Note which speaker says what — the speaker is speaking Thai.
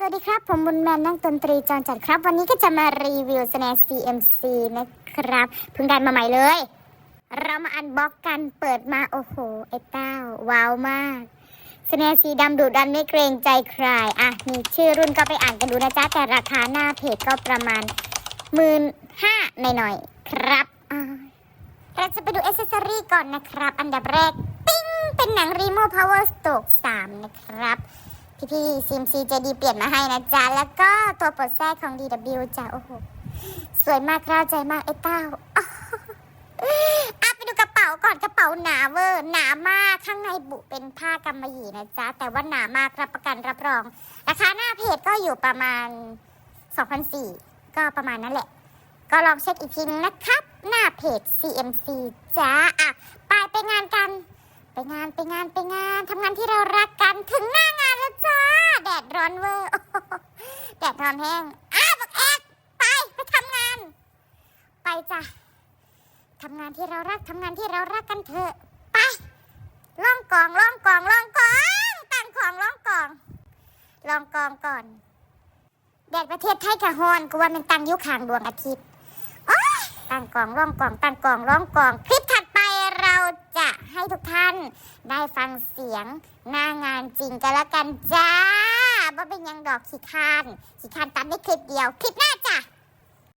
Speaker 1: สวัสดีครับ ผมบุญแมนนักดนตรีจอนจัดครับ วันนี้ก็จะมารีวิวสแน CMC นะครับเพิ่งได้มาใหม่เลย เรามาอันบ็อกกันเปิดมาโอ้โห ไอ้เต้า ว้าวมากสแนสีดำดุดันไม่เกรงใจใครอะมีชื่อรุ่นก็ไปอ่านกันดูนะจ๊ะ แต่ราคาหน้าเพจก็ประมาณหมื่นห้าหน่อยๆครับเราจะไปดูอ c เซอรี่ก่อนนะครับ อันดับแรก ปิ้งเป็นหนังรีโม Power Stroke 3นะครับ พี่พี่ซิมซีเจดีเปลี่ยนมาให้นะจ๊ะ แล้วก็ตัวปลดแทรกของ DW จ้ะ โอ้โห สวยมากกล้าวใจมากไอ้เต้าอ้าวอะไปดูกระเป๋าก่อนกระเป๋าหนาเวอร์หนามากข้างในบุเป็นผ้ากำมะหยี่นะจ๊ะ แต่ว่าหนามากรับประกันรับรอง ราคาหน้าเพจก็อยู่ประมาณ2,400ก็ประมาณนั้นแหละ ก็ลองเช็คอีกทีนึงนะครับ หน้าเพจ CMC จ้าอะไปไปงานกัน ไปงานไปงานไปงานทำงานที่เรารักกันถึงหน้างานแล้วจ้า แดดร้ อนเวอร์แดดร้อนแห้งอ้าวบักแอดไปไปทำงาน ไปจ้ะทำงานที่เรารักทำงานที่เรารักกันเถอะไปล่องกองล่องกองล่องกองตั้งของล่องกองล่องกองก่อนแดดประเทศไทยกะฮอนกูว่ามันตั้งยุคางดวงอาทิตย์โอ๊ยตั้งกองร่องกองตั้งกองร่องกอง คลิปถัดไปเราจะให้ทุกท่านได้ฟังเสียงหน้างานจริงกันแล้วกันจ้า ว่าเป็นยังดอกขี้คานขี้คานตัดได้คลิปเดียว คลิปหน้าจ้ะ